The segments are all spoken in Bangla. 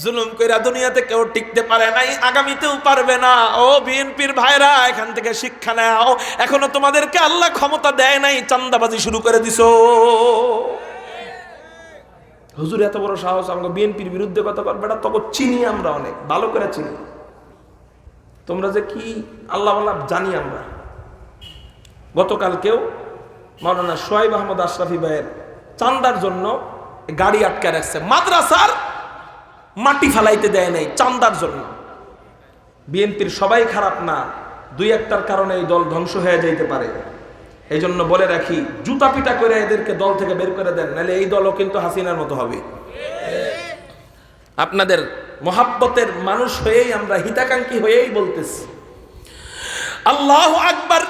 জুলুম কইরা দুনিয়াতে কেউ টিকতে পারে নাই, আগামীতেও পারবে না। ও বিএনপির ভাইরা, এখান থেকে শিক্ষা নাও। এখনও তোমাদেরকে আল্লাহ ক্ষমতা দেয় নাই, চান্দাবাজি শুরু করে দিছো। হুজুর, এত বড় সাহস, আমাকে বিএনপির বিরুদ্ধে কথা বলবে এটা তখন চিনি আমরা অনেক, ভালো করে চিনি। তোমরা যে কি আল্লাহ আল্লাহ জানি আমরা। গতকালকেও মাওলানা সোয়াইব আহমদ আশরাফি ভাইয়ের চান্দার জন্য গাড়ি আটকে রাখছে। মাদ্রাসার মাটি ফেলাইতে দেয় নাই, চান্দার জন্য। বিএনপির সবাই খারাপ না, দুই একটার কারণে এই দল ধ্বংস হয়ে যাইতে পারে। এই জন্য বলে রাখি, জুতা পিটা করে এদেরকে দল থেকে বের করে দেন, নাহলে এই দলও কিন্তু হাসিনার মতো হবে। আপনাদের মহাব্বতের মানুষ হয়েই আমরা হিতাকাঙ্ক্ষী হয়েই বলতেছি। আল্লাহ আকবার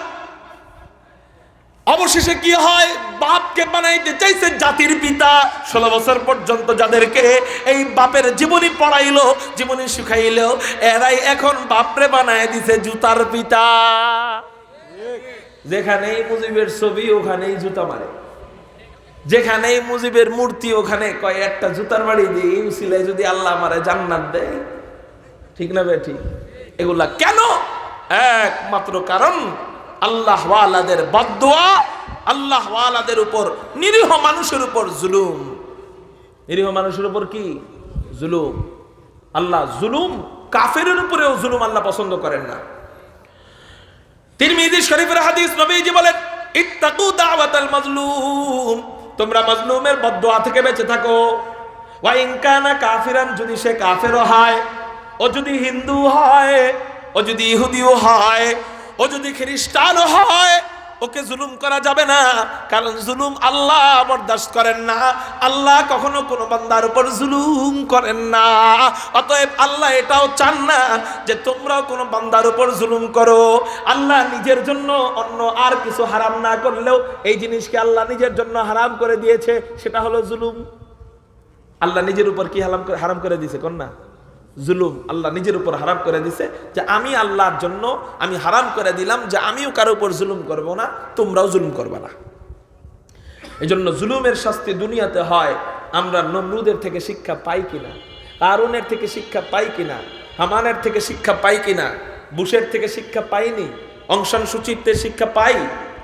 অবশেষে কি হয়? বাপকে বানাইতে চাইছে জাতির পিতা। ষোলো বছর পর্যন্ত যাদেরকে এই বাপের জীবনী পড়াইলো, জীবনী শিখাইলো এরাই এখন বাপরে বানায় দিছে জুতার পিতা। যেখানেই মুজিবের ছবি, ওখানেই জুতা মারে। যেখানেই মুজিবের মূর্তি, ওখানে কয়, একটা জুতার বাড়ি দিয়ে এই উসিলায় যদি আল্লাহ মারে জান্নাত দেয়? ঠিক না বে, ঠিক? এগুলা কেন? একমাত্র কারণ আল্লাহ ওয়ালাদের বদুয়া আল্লাহ ওয়ালাদের উপর, নিরীহ মানুষের উপর জুলুম। নিরীহ মানুষের উপর কি? জুলুম। আল্লাহ জুলুম কাফের উপরেও জুলুম আল্লাহ পছন্দ করেন না। তিরমিজি শরীফের হাদিস নবীজি বলেন, ইত্তাকু দাওয়াতাল মাজলুম। তোমরা মাজলুমের বদদুয়া থেকে বেঁচে থাকো। ওয়া ইন কানা কাফিরান, যদি সে কাফেরও হয়, ও যদি হিন্দু হয়, ও যদি ইহুদিও হয় ও যদি খ্রিস্টানও হয়, ওকে জুলুম করা যাবে না। কারণ জুলুম আল্লাহ বরদাস্ত করেন না। আল্লাহ কখনো কোনো বান্দার উপর জুলুম করেন না। অতএব আল্লাহ এটাও চান না যে তোমরাও কোনো বান্দার উপর জুলুম করো। আল্লাহ নিজের জন্য অন্য আর কিছু হারাম না করলেও এই জিনিসকে আল্লাহ নিজের জন্য হারাম করে দিয়েছে, সেটা হলো জুলুম। আল্লাহ নিজের উপর কি হারাম করে হারাম করে দিয়েছে, কন্যা? জুলুম আল্লাহ নিজের উপর হারাম করে দিছে যে আমি আল্লাহর জন্য আমি হারাম করে দিলাম যে আমিও কারও উপর জুলুম করব না, তোমরাও জুলুম করবে না। এই জন্য জুলুমের শাস্তি দুনিয়াতে হয়, আমরা নমরুদের থেকে শিক্ষা পাই কিনা, কারুনের থেকে শিক্ষা পাই কিনা, হামানের থেকে শিক্ষা পাই কিনা, বুশের থেকে শিক্ষা পাইনি, অংশান সুচিত্তে শিক্ষা পাই।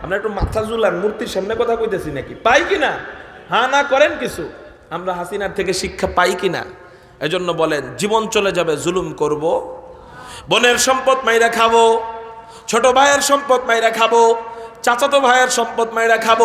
আমরা একটু মাথা জুলার মূর্তির সামনে কথা কইতেছি নাকি? পাই কিনা? হা না করেন কিছু? আমরা হাসিনার থেকে শিক্ষা পাই কিনা? এজন্য বলেন, জীবন চলে যাবে, জুলুম করব। বোনের সম্পদ মাইরা খাব, ছোট ভাইয়ের সম্পদ মাইরা খাব, চাচাতো ভাইয়ের সম্পদ মাইরা খাব।